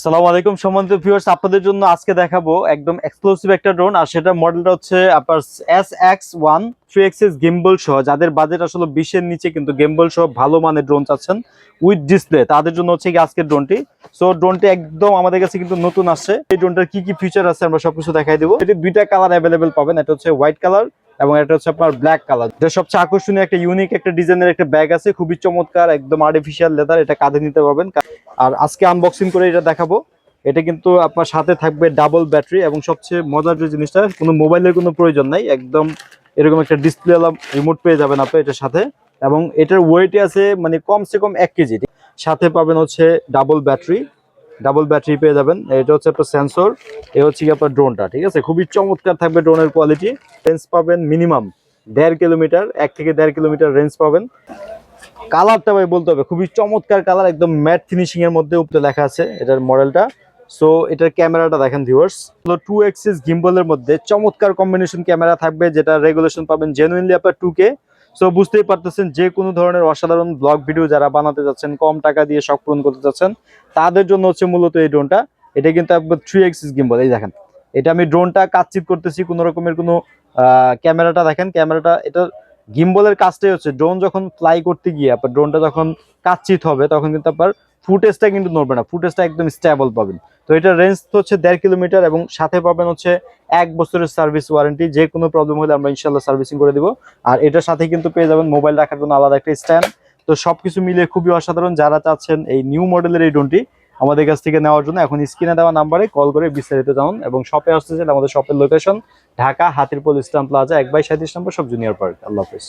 আসসালামু আলাইকুম সম্মানিত ভিউয়ার্স আপনাদের জন্য আজকে দেখাবো একদম এক্সক্লুসিভ একটা ড্রোন আর সেটা মডেলটা হচ্ছে আপনার S X one three XS gimbal সহ, যাদের বাজেট আসলে বিশের নিচে, কিন্তু গেম্বল সহ ভালো মানের ড্রোন চাচ্ছেন উইথ ডিসপ্লে তাদের জন্য হচ্ছে কি আজকের ড্রোনটি সো ড্রোনটি একদম আমাদের কাছে কিন্তু নতুন আসছে। এই ড্রোনটার কি কি ফিচার আছে আমরা সবকিছু দেখাই দেবো। এটি দুইটা কালার অ্যাভেলেবেল পাবেন, এটা হচ্ছে হোয়াইট কালার এবং এটা হচ্ছে আপনার ব্ল্যাক কালার এটা সবচেয়ে আকর্ষণীয় একটা ইউনিক একটা ডিজাইনের একটা ব্যাগ আছে, খুবই চমৎকার, একদম আর্টিফিশিয়াল লেদার এটা কাঁধে নিতে পারবেন। আর আজকে আনবক্সিং করে এটা দেখাবো। এটা কিন্তু আপনার সাথে থাকবে ডাবল ব্যাটারি এবং সবচেয়ে মজার যে জিনিসটা, কোনো মোবাইলের কোনো প্রয়োজন নাই, একদম এরকম একটা ডিসপ্লে রিমোট পেয়ে যাবেন আপনি এটার সাথে। এবং এটার ওয়েটে আছে মানে কমসে কম এক কেজি। সাথে পাবেন হচ্ছে ডাবল ব্যাটারি ডাবল ব্যাটারি পেয়ে যাবেন। এটা হচ্ছে আপনার সেন্সর এ হচ্ছে কি আপনার ড্রোনটা ঠিক আছে? খুবই চমৎকার থাকবে ড্রোনের কোয়ালিটি রেঞ্জ পাবেন মিনিমাম দেড় কিলোমিটার এক থেকে দেড় কিলোমিটার রেঞ্জ পাবেন। কালারটা ভাই বলতে হবে, খুবই চমৎকার কালার, একদম ম্যাট ফিনিশিং এর মধ্যে উপরে লেখা আছে এটার মডেলটা। সো এটার ক্যামেরাটা দেখেন ভিউয়ার্স হলো টু এক্সিস গিম্বলের মধ্যে চমৎকার কম্বিনেশন ক্যামেরা থাকবে, যেটা রেগুলেশন পাবেন জেনুইনলি আপনার টু কে সো বুঝতেই পারতেছেন যে কোনো ধরনের অসাধারণ ব্লগ ভিডিও যারা বানাতে যাচ্ছেন, কম টাকা দিয়ে শখ পূরণ করতে যাচ্ছেন, তাদের জন্য হচ্ছে মূলত এই ড্রোনটা এটা কিন্তু একবার থ্রি এক্সিস গিম্বল এই দেখেন। এটা আমি ড্রোনটা কাজচিত করতেছি, কোনো রকমের কোনো ক্যামেরাটা দেখেন, ক্যামেরাটা, এটা গিম্বলের কাজটাই হচ্ছে ড্রোন যখন ফ্লাই করতে গিয়ে আপনার ড্রোনটা যখন কাচ্চিত হবে, তখন কিন্তু আপনার ফুটেজটা কিন্তু নড়বে না ফুটেজটা একদম স্টেবল পাবেন। তো এটার রেঞ্জ তো হচ্ছে দেড় কিলোমিটার এবং সাথে পাবেন হচ্ছে এক বছরের সার্ভিস ওয়ারেন্টি যে কোনো প্রবলেম হলে আমরা ইনশাল্লাহ সার্ভিসিং করে দিব। আর এটার সাথে কিন্তু পেয়ে যাবেন মোবাইল রাখার জন্য আলাদা একটা স্ট্যান্ড তো সবকিছু মিলিয়ে খুবই অসাধারণ, যারা চাচ্ছেন এই নিউ মডেলের এই ড্রোনটি আমাদের কাছ থেকে নেওয়ার জন্য এখন স্ক্রিনে দেওয়া নাম্বারে কল করে বিস্তারিত জানুন এবং শপে আসতে চাইলে আমাদের শপের লোকেশন ঢাকা হাতিরপুল ইসলাম প্লাজা এক বাই সাঁত্রিশ নম্বর সব জুনিয়র পার্ক আল্লাহ হাফিজ।